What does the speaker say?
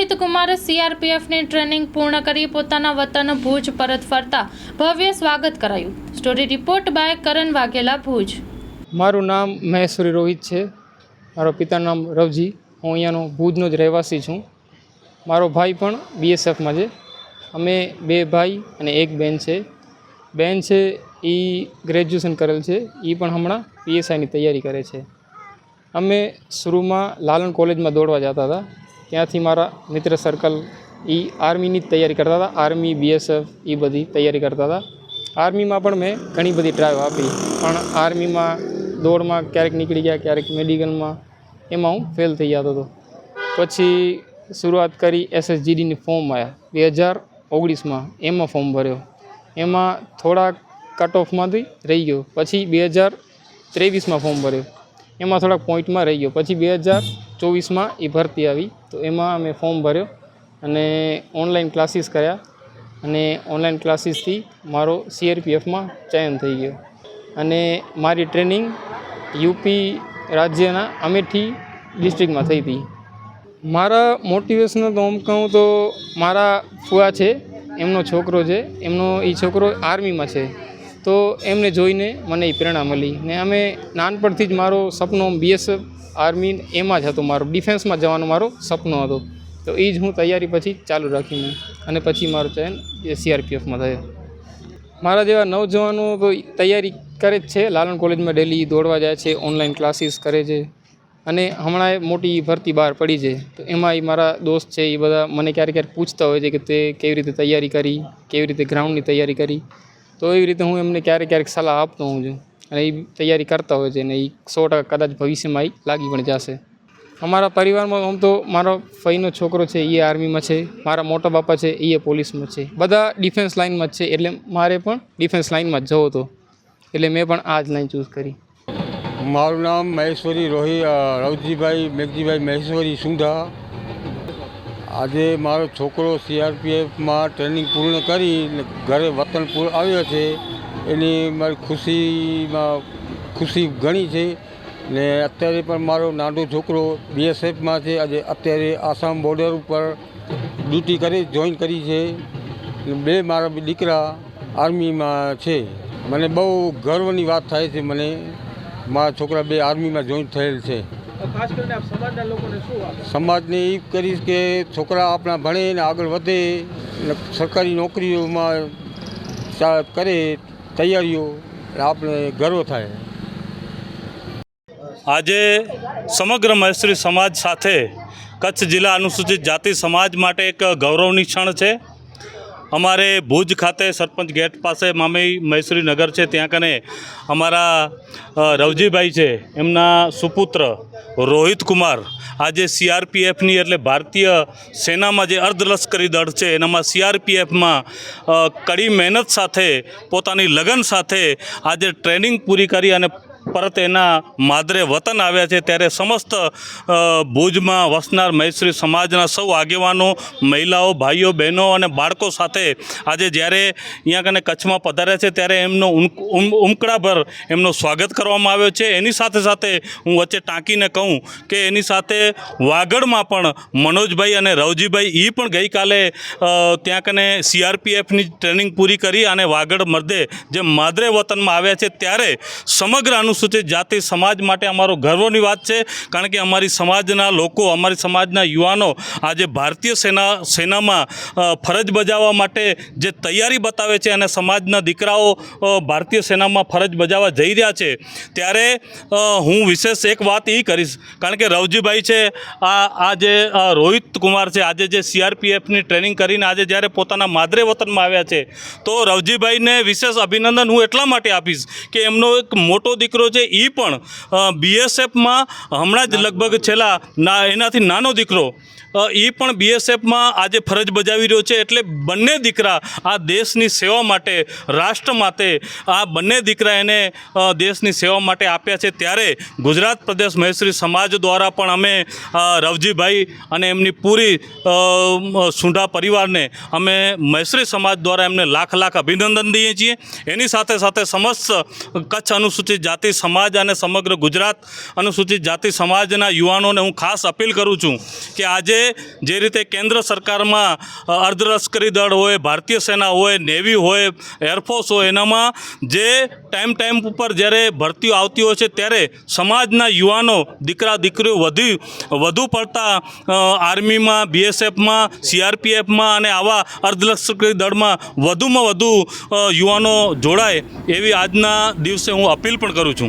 Rohit Kumar સીઆરપીએફની training પૂર્ણ કરી પોતાના વતન ભુજ પરત ફરતા ભવ્ય સ્વાગત કરાયું. Story report by Karan Vaghela Bhuj. મારું નામ મહેશ્વરી રોહિત છે. મારો પિતાનું નામ રવજી. હું અહીંયાનો ભુજનો જ રહેવાસી છું. મારો ભાઈ પણ બીએસએફમાં છે. અમે બે ભાઈ અને એક બેન છે. બેન છે એ ગ્રેજ્યુએશન કરેલ છે. એ પણ હમણાં પીએસઆઈની તૈયારી કરે છે. અમે શરૂમાં લાલન કોલેજમાં દોડવા જતા હતા. ત્યાંથી મારા મિત્ર સર્કલ એ આર્મીની જ તૈયારી કરતા હતા. આર્મી બીએસએફ એ બધી તૈયારી કરતા હતા. આર્મીમાં પણ મેં ઘણી બધી ડ્રાઈવ આપી. પણ આર્મીમાં દોડમાં ક્યારેક નીકળી ગયા, ક્યારેક મેડિકલમાં એમાં હું ફેલ થઈ જતો હતો. પછી શરૂઆત કરી એસએસજીડીની ફોર્મ આવ્યા બે હજાર ઓગણીસમાં એમાં ફોર્મ ભર્યો. એમાં થોડાક કટ ઓફમાંથી રહી ગયો. પછી બે હજાર ત્રેવીસમાં ફોર્મ ભર્યો. એમાં થોડાક પોઈન્ટમાં રહી ગયો. પછી બે હજાર ચોવીસમાં એ ભરતી આવી. તો એમાં મેં ફોર્મ ભર્યો અને ઓનલાઈન ક્લાસીસ કર્યા અને ઓનલાઈન ક્લાસીસથી મારો સીઆરપીએફમાં ચયન થઈ ગયો. અને મારી ટ્રેનિંગ યુપી રાજ્યના અમેઠી ડિસ્ટ્રિક્ટમાં થઈ હતી. મારા મોટિવેશનલ તો આમ કહું તો મારા ફુઆ છે, એમનો છોકરો છે, એમનો એ છોકરો આર્મીમાં છે. તો એમને જોઈને મને એ પ્રેરણા મળી ને અમે નાનપણથી જ મારો સપનો બીએસએફ આર્મી એમાં જ હતો, મારો ડિફેન્સમાં જવાનો મારો સપનો હતો. તો એ જ હું તૈયારી પછી ચાલુ રાખીને અને પછી મારો ચયન એ સીઆરપીએફમાં થયો. મારા જેવા નવજવાનો તો તૈયારી કરે જ છે, લાલણ કોલેજમાં ડેલી દોડવા જાય છે ઓનલાઈન ક્લાસીસ કરે છે અને હમણાં મોટી ભરતી બહાર પડી છે. તો એમાં એ મારા દોસ્ત છે, એ બધા મને ક્યારેક ક્યારેક પૂછતા હોય છે કે તે કેવી રીતે તૈયારી કરી, કેવી રીતે ગ્રાઉન્ડની તૈયારી કરી. તો એવી રીતે હું એમને ક્યારેક ક્યારેક સલાહ આપતો હોઉં છું. અને એ તૈયારી કરતા હોય છે અને એ સો ટકા કદાચ ભવિષ્યમાં એ લાગી પણ જશે. અમારા પરિવારમાં આમ તો મારો ફઈનો છોકરો છે એ આર્મીમાં છે, મારા મોટા બાપા છે એ પોલીસમાં છે. બધા ડિફેન્સ લાઇનમાં જ છે, એટલે મારે પણ ડિફેન્સ લાઇનમાં જ જવો હતો. એટલે મેં પણ આ જ લાઈન ચૂઝ કરી. મારું નામ મહેશ્વરી રોહી રવજીભાઈ, મેઘજીભાઈ મહેશ્વરી સુંધા આજે મારો છોકરો સીઆરપીએફમાં ટ્રેનિંગ પૂર્ણ કરી ઘરે વતન પૂર આવ્યો છે. એની મારી ખુશીમાં ખુશી ઘણી છે ને અત્યારે પણ મારો નાનો છોકરો બીએસએફમાં છે. આજે અત્યારે આસામ બોર્ડર ઉપર ડ્યુટી કરી, જોઈન કરી છે. બે મારા દીકરા આર્મીમાં છે. મને બહુ ગર્વની વાત થાય છે મને. મારા છોકરા બે આર્મીમાં જોઈન થયેલ છે. ખાસ કરીને આપ સમાજના લોકોને શું આપો સમાજને એ કરીશ કે છોકરા આપણા ભણે ને આગળ વધે સરકારી નોકરીઓમાં કરે તૈયારીઓ આપણે ગર્વ થાય. આજે સમગ્ર મહેશ્વરી સમાજ સાથે કચ્છ જિલ્લા અનુસૂચિત જાતિ સમાજ માટે એક ગૌરવની ક્ષણ છે. અમારે ભુજ ખાતે સરપંચ ગેટ પાસે મામી મહેશ્વરી નગર છે, ત્યાં કને અમારા રવજીભાઈ છે, એમના સુપુત્ર રોહિત કુમાર આજે સીઆરપીએફની એટલે ભારતીય સેનામાં જે અર્ધલશ્કરી દળ છે, એનામાં સીઆરપીએફમાં કડી મહેનત સાથે, પોતાની લગન સાથે આજે ટ્રેનિંગ પૂરી કરી અને પરત એના માદરે વતન આવ્યા છે, ત્યારે સમસ્ત ભુજમાં વસનાર મહેશ્વરી સમાજના સૌ આગેવાનો, મહિલાઓ, ભાઈઓ, બહેનો અને બાળકો સાથે આજે જ્યારે અહીંયા કને કચ્છમાં પધાર્યા છે, ત્યારે એમનો ઉમ- ઉમ- ઉમકડાભર એમનું સ્વાગત કરવામાં આવ્યો છે. એની સાથે સાથે હું વચ્ચે ટાંકીને કહું કે એની સાથે વાગડમાં પણ મનોજભાઈ અને રવજીભાઈ એ પણ ગઈકાલે ત્યાં કને સીઆરપીએફની ટ્રેનિંગ પૂરી કરી અને વાગડ મર્દે જે માદરે વતનમાં આવ્યા છે, ત્યારે સમગ્ર અનુસૂચિત જાતિ, સમાજ માટે અમારો ગર્વની વાત છે, કારણ કે અમારી સમાજના લોકો, અમારી સમાજના યુવાનો આજે ભારતીય સેના, સેનામાં ફરજ બજાવવા માટે જે તૈયારી બતાવે છે અને સમાજના દીકરાઓ ભારતીય સેનામાં ફરજ બજાવવા જઈ રહ્યા છે, ત્યારે હું વિશેષ એક વાત એ કરીશ, કારણ કે રવજીભાઈ છે, આ આ જે રોહિત કુમાર છે, આજે જે સીઆરપીએફની ટ્રેનિંગ કરીને આજે જ્યારે પોતાના માદરે વતનમાં આવ્યા છે, તો રવજીભાઈને વિશેષ અભિનંદન હું એટલા માટે આપીશ કે એમનો એક મોટો દીકરો છે એ પણ બીએસએફમાં હમણાં જ લગભગ છેલ્લા ના એનાથી નાનો દીકરો. એ પણ બીએસએફમાં આજે ફરજ બજાવી રહ્યો છે એટલે બંને દીકરા આ દેશની સેવા માટે રાષ્ટ્ર માટે આ બંને દીકરા એને દેશની સેવા માટે આપ્યા છે. ત્યારે ગુજરાત પ્રદેશ મહેશ્રી સમાજ દ્વારા પણ અમે રવજીભાઈ અને એમની પૂરી સુંઢા પરિવારને અમે મહેશ્રી સમાજ દ્વારા એમને લાખ લાખ અભિનંદન દઈએ છીએ. એની સાથે સાથે સમસ્ત કચ્છ અનુસૂચિત જાતિ જાતિ, સમાજ અને સમગ્ર ગુજરાત અનુસૂચિત જાતિ સમાજના યુવાનોને હું ખાસ અપીલ કરું છું કે આજે જે રીતે કેન્દ્ર સરકારમાં અર્ધલશ્કરી દળ હોય, ભારતીય સેના હોય, નેવી હોય, એરફોર્સ હોય, એનામાં જે ટાઈમ ટાઈમ ઉપર જ્યારે ભરતીઓ આવતી હોય છે, ત્યારે સમાજના યુવાનો, દીકરા, દીકરીઓ વધુ વધુ પડતા આર્મીમાં, બીએસએફમાં, સીઆરપીએફમાં અને આવા અર્ધલશ્કરી દળમાં વધુમાં વધુ યુવાનો જોડાય એવી આજના દિવસે હું અપીલ પણ કરું છું.